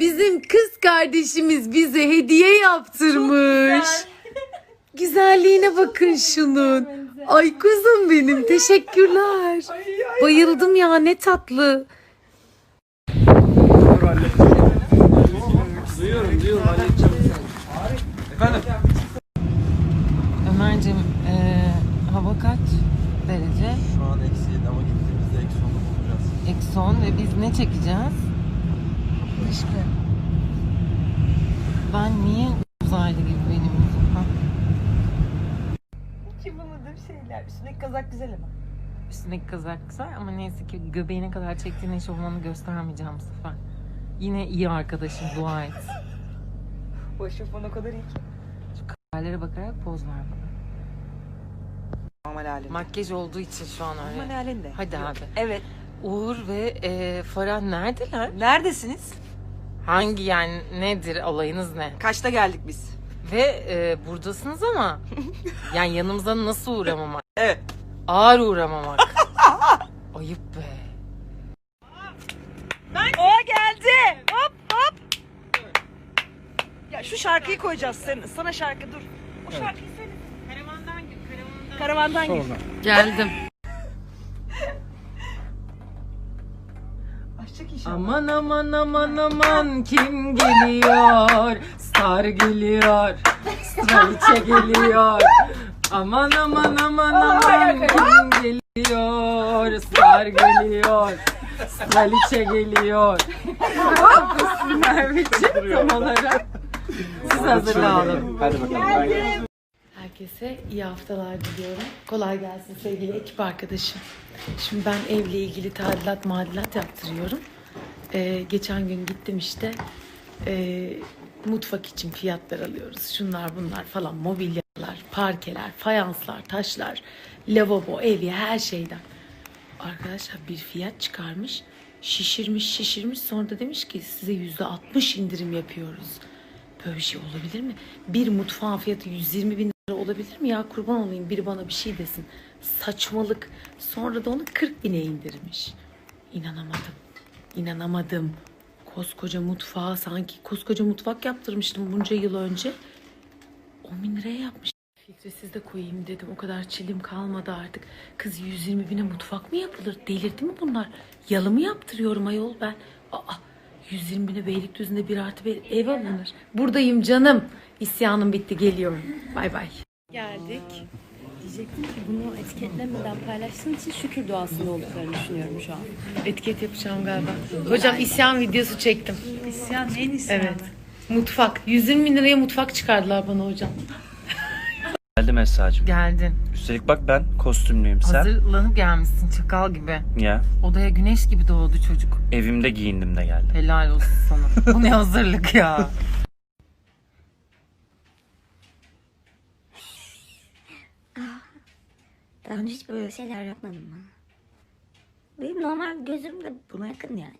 Bizim kız kardeşimiz bize hediye yaptırmış. Güzelliğine bakın şunun. Ay kuzum benim teşekkürler. Bayıldım ya ne tatlı. Duyuyorum duyuyorum halledeceğim. Efendim? Ömer'cim eee, hava kaç derece? Şu an eksi 7 ama gittiğimizde eksi 10'u bulacağız. Eksi 10 ve biz ne çekeceğiz? Dışkı. Ben niye uzaylı gibi benim yüzüm? Ha? Hiç yapamadığım şeyler. Üstündeki kazak güzel ama. Üstündeki kazak güzel ama neyse ki göbeğine kadar çektiğin eşofmanı göstermeyeceğim bu sefer. Yine iyi arkadaşım dua et. Bu eşofman o kadar iyi ki. Haberlere bakarak poz ver bana. Normal halinde. Makyaj olduğu için şu an Normal öyle. halinde. Hadi abi. Evet. Uğur ve e, Farah neredeler? Neredesiniz? Hangi yani nedir olayınız ne? Kaçta geldik biz? Ve e, buradasınız ama yani yanımıza nasıl uğramamak? Evet. Ağır uğramamak. Ayıp be. O geldi. Hop hop. Ya şu şarkıyı koyacağız sen, sana şarkı dur. O şarkıyı söyle. Karavandan gir. Karavandan, gir. Geldim. Aman aman aman aman kim geliyor? Star geliyor. Straliçe geliyor. Aman aman aman aman kim geliyor? Star geliyor. Straliçe geliyor. Merveciğim tam olarak. Siz hazırlanın. Hadi bakalım. Herkese iyi haftalar diliyorum. Kolay gelsin sevgili ekip arkadaşım. Şimdi ben evle ilgili tadilat madilat yaptırıyorum. Ee, geçen gün gittim işte ee, mutfak için fiyatlar alıyoruz. Şunlar bunlar falan mobilyalar, parkeler, fayanslar, taşlar, lavabo, evi her şeyden. Arkadaşlar bir fiyat çıkarmış. Şişirmiş şişirmiş sonra da demiş ki size yüzde altmış indirim yapıyoruz. Böyle bir şey olabilir mi? Bir mutfağın fiyatı 120 bin lira olabilir mi ya? Kurban olayım biri bana bir şey desin. Saçmalık. Sonra da onu 40 bine indirmiş. İnanamadım. İnanamadım. Koskoca mutfağı sanki koskoca mutfak yaptırmıştım bunca yıl önce. 10 bin liraya yapmış. Filtresiz de koyayım dedim. O kadar çilim kalmadı artık. Kız 120 bine mutfak mı yapılır? Delirdi mi bunlar? Yalı mı yaptırıyorum ayol ben? Aa, 120 bine Beylikdüzü'nde bir artı bir ev alınır. Buradayım canım. İsyanım bitti geliyorum. Bay bay. geldik. Diyecektim ki bunu etiketlemeden paylaştığın için şükür duasında olduklarını düşünüyorum şu an. Etiket yapacağım galiba. Hocam isyan videosu çektim. İsyan neyin isyanı? Evet. Mutfak. 120 bin liraya mutfak çıkardılar bana hocam. Geldim Esra'cığım. Geldin. Üstelik bak ben kostümlüyüm sen. Hazırlanıp gelmişsin çakal gibi. Ya Odaya güneş gibi doğdu çocuk. evimde giyindim de geldim. Helal olsun sana. Bu ne hazırlık ya. Daha önce hiç böyle şeyler yapmadım ben. Benim normal gözüm de buna yakın yani.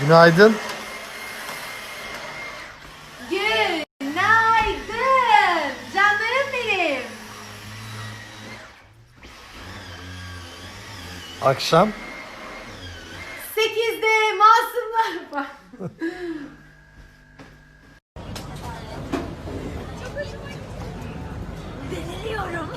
Günaydın. Akşam 8'de Masumlar var. Deliriyorum.